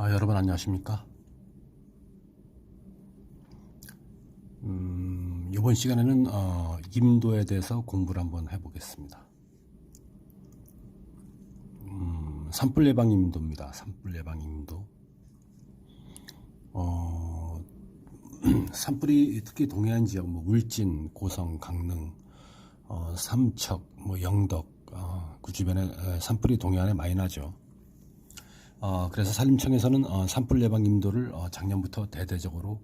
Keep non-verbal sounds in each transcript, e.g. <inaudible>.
아, 여러분 안녕하십니까? 음, 이번 시간에는 어, 임도에 대해서 공부를 한번 해보겠습니다. 음, 산불 예방 임도입니다. 산불 예방 임도. 어, <clears throat> 산불이 특히 동해안 지역, 뭐 울진, 고성, 강릉, 어, 삼척, 뭐 영덕, 어, 그 주변에 에, 산불이 동해안에 많이 나죠. 어, 그래서 산림청에서는 어, 산불 예방 임도를 어, 작년부터 대대적으로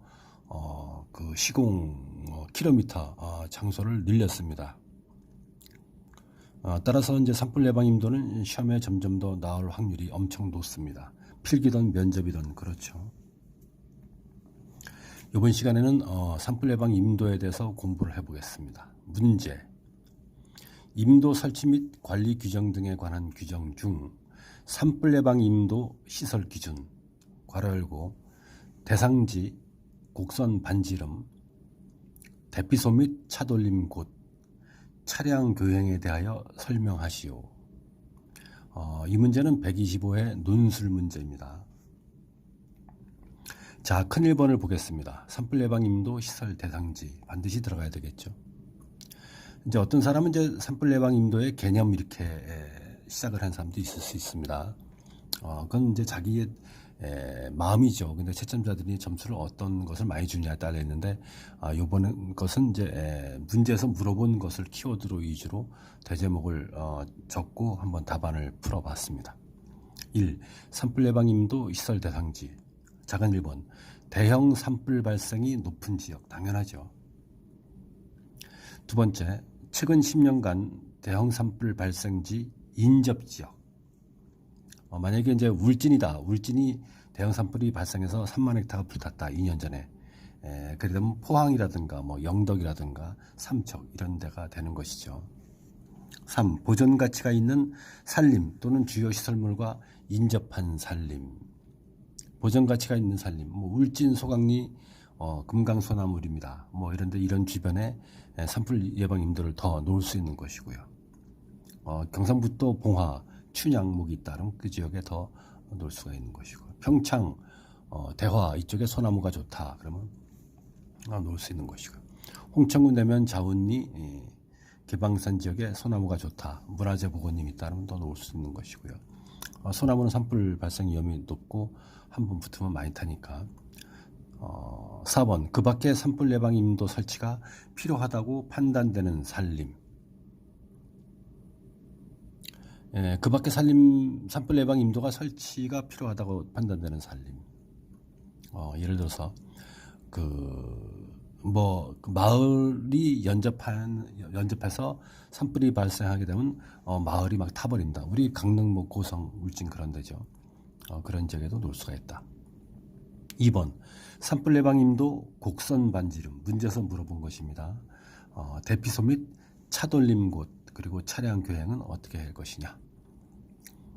어, 그 시공 어, 킬로미터 어, 장소를 늘렸습니다. 어, 따라서 이제 산불 예방 임도는 시험에 점점 더 나올 확률이 엄청 높습니다. 필기든 면접이든 그렇죠. 이번 시간에는 어, 산불 예방 임도에 대해서 공부를 해보겠습니다. 문제 임도 설치 및 관리 규정 등에 관한 규정 중 산불 예방 임도 시설 기준 괄호 열고 대상지 곡선 반지름 대피소 및 차돌림 곳 차량 교행에 대하여 설명하시오. 어, 이 문제는 125회 논술 문제입니다. 자, 큰 1번을 보겠습니다. 산불 예방 임도 시설 대상지 반드시 들어가야 되겠죠. 이제 어떤 사람은 이제 산불 예방 임도의 개념 이렇게 에, 시작을 한 사람도 있을 수 있습니다. 어, 그건 이제 자기의 에, 마음이죠. 근데 채점자들이 점수를 어떤 것을 많이 주냐에 따라 있는데, 아, 요번 것은 이제 에, 문제에서 물어본 것을 키워드로 위주로 대제목을 어, 적고 한번 답안을 풀어봤습니다. 1. 산불 예방 임도 시설 대상지. 작은 1번. 대형 산불 발생이 높은 지역. 당연하죠. 두 번째. 최근 10년간 대형 산불 발생지 인접 지역. 어, 만약에 이제 울진이다. 울진이 대형 산불이 발생해서 3만 헥타가 불탔다. 2년 전에. 에, 그러면 포항이라든가 뭐 영덕이라든가 삼척 이런 데가 되는 것이죠. 3. 보존 가치가 있는 산림 또는 주요 시설물과 인접한 산림. 보존 가치가 있는 산림. 뭐 울진 소강리 어, 금강 소나물입니다. 뭐 이런데 이런 주변에 에, 산불 예방 임도를 더 놓을 수 있는 것이고요. 어, 경상북도 봉화, 춘향목이 있다면 그 지역에 더 놓을 수가 있는 것이고 평창, 어, 대화 이쪽에 소나무가 좋다 그러면 어, 놓을 수 있는 것이고 홍천구 내면 자운리 예, 개방산 지역에 소나무가 좋다 문화재 보건님 있다면 더 놓을 수 있는 것이고요. 어, 소나무는 산불 발생 위험이 높고 한 번 붙으면 많이 타니까. 어, 4번 그 밖에 산불 예방 임도 설치가 필요하다고 판단되는 산림 예, 그 밖에 산림, 산불 예방 임도가 설치가 필요하다고 판단되는 산림. 어, 예를 들어서, 그, 뭐, 그 마을이 연접한, 연접해서 산불이 발생하게 되면, 어, 마을이 막 타버린다. 우리 강릉, 뭐, 고성, 울진 그런 데죠. 어, 그런 지역에도 놓을 수가 있다. 2번, 산불 예방 임도 곡선 반지름. 문제에서 물어본 것입니다. 어, 대피소 및 차돌림 곳, 그리고 차량 교행은 어떻게 할 것이냐.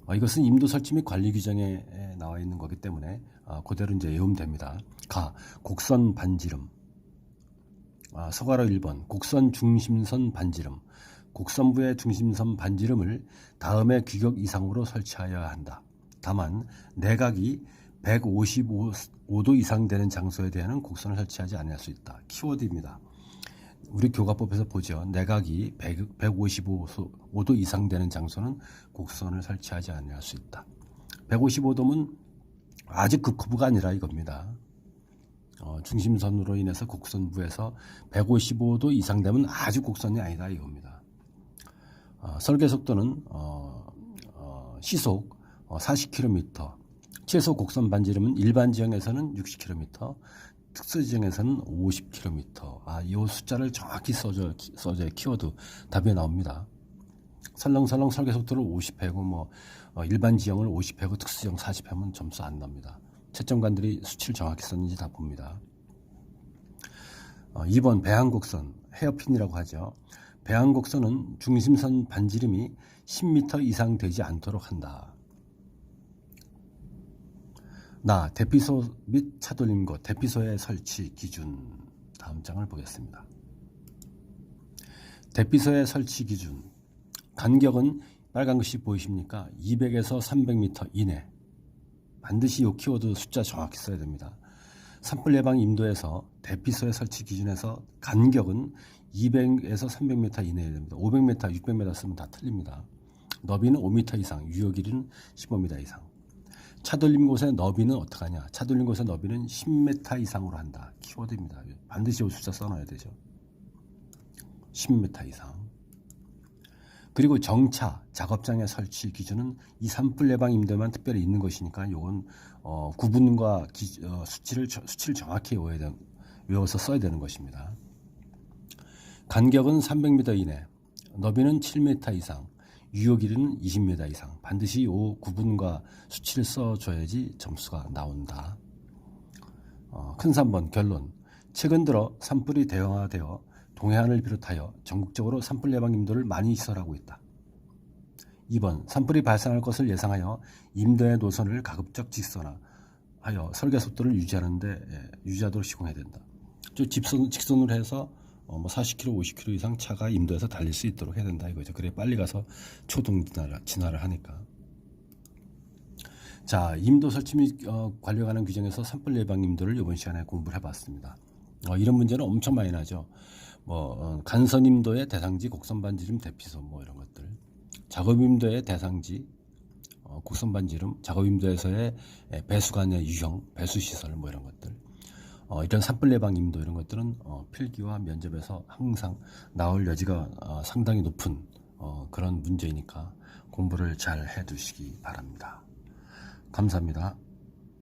어, 이것은 임도 설치 및 관리 규정에 나와 있는 거기 때문에 어, 그대로 이제 외우면 됩니다. 가 곡선 반지름 아, 서가로 1번 곡선 중심선 반지름 곡선부의 중심선 반지름을 다음의 규격 이상으로 설치하여야 한다. 다만 내각이 155도 이상 되는 장소에 대한 곡선을 설치하지 않을 수 있다. 키워드입니다. 우리 교과법에서 보죠. 내각이 100, 155도 이상 되는 장소는 곡선을 설치하지 않을 수 있다. 155도면 아주 극후부가 아니라 이겁니다. 어, 중심선으로 인해서 곡선부에서 155도 이상 되면 아주 곡선이 아니다 이겁니다. 어, 설계 속도는 어, 어, 시속 40km, 최소 곡선 반지름은 일반 지형에서는 60km, 특수 지형에서는 50km. 아, 이 숫자를 정확히 써줘, 써줘야 키워드 답이 나옵니다. 설렁설렁 설계 속도를 50회고, 뭐, 어, 일반 지형을 50회고, 특수 지형 40회면 점수 안 납니다. 채점관들이 수치를 정확히 썼는지 다 봅니다. 어, 2번 배항곡선, 헤어핀이라고 하죠. 배항곡선은 중심선 반지름이 10m 이상 되지 않도록 한다. 나 대피소 및 차돌림곳 대피소의 설치 기준 다음 장을 보겠습니다. 대피소의 설치 기준 간격은 빨간 글씨 보이십니까? 200에서 300m 이내 반드시 이 키워드 숫자 정확히 써야 됩니다. 산불 예방 임도에서 대피소의 설치 기준에서 간격은 200에서 300m 이내에 됩니다. 500m, 600m 쓰면 다 틀립니다. 너비는 5m 이상, 유효 길이는 15m 이상. 차 돌림 곳의 너비는 어떻게 하냐? 차 돌림 곳의 너비는 10m 이상으로 한다. 키워드입니다. 반드시 이 숫자 써놔야 되죠. 10m 이상. 그리고 정차 작업장의 설치 기준은 이 산불 예방 임대만 특별히 있는 것이니까 요건 어, 구분과 기- 어, 수치를 저- 수치를 정확히 외워야 되, 외워서 써야 되는 것입니다. 간격은 300m 이내, 너비는 7m 이상, 유효 길이는 20m 이상. 반드시 요 구분과 수치를 써줘야지 점수가 나온다. 어, 큰 3번 결론. 최근 들어 산불이 대형화되어 동해안을 비롯하여 전국적으로 산불 예방 임도를 많이 시설하고 있다. 2번 산불이 발생할 것을 예상하여 임도의 노선을 가급적 직선화하여 설계 속도를 유지하는데 예, 유지하도록 시공해야 된다. 저 직선 직선으로 해서 어, 뭐 40km, 50km 이상 차가 임도에서 달릴 수 있도록 해야 된다 이거죠. 그래 빨리 가서 초동 진화를, 진화를 하니까. 자, 임도 설치 및 어, 관리에 관한 규정에서 산불 예방 임도를 이번 시간에 공부를 해봤습니다. 어, 이런 문제는 엄청 많이 나죠. 뭐 어, 간선 임도의 대상지, 곡선 반지름 대피소 뭐 이런 것들. 작업 임도의 대상지, 어, 곡선 반지름, 작업 임도에서의 에, 배수관의 유형, 배수 시설 뭐 이런 것들. 어, 이런 산불 예방 임도 이런 것들은 어, 필기와 면접에서 항상 나올 여지가 어, 상당히 높은 어, 그런 문제이니까 공부를 잘 해두시기 바랍니다. 감사합니다.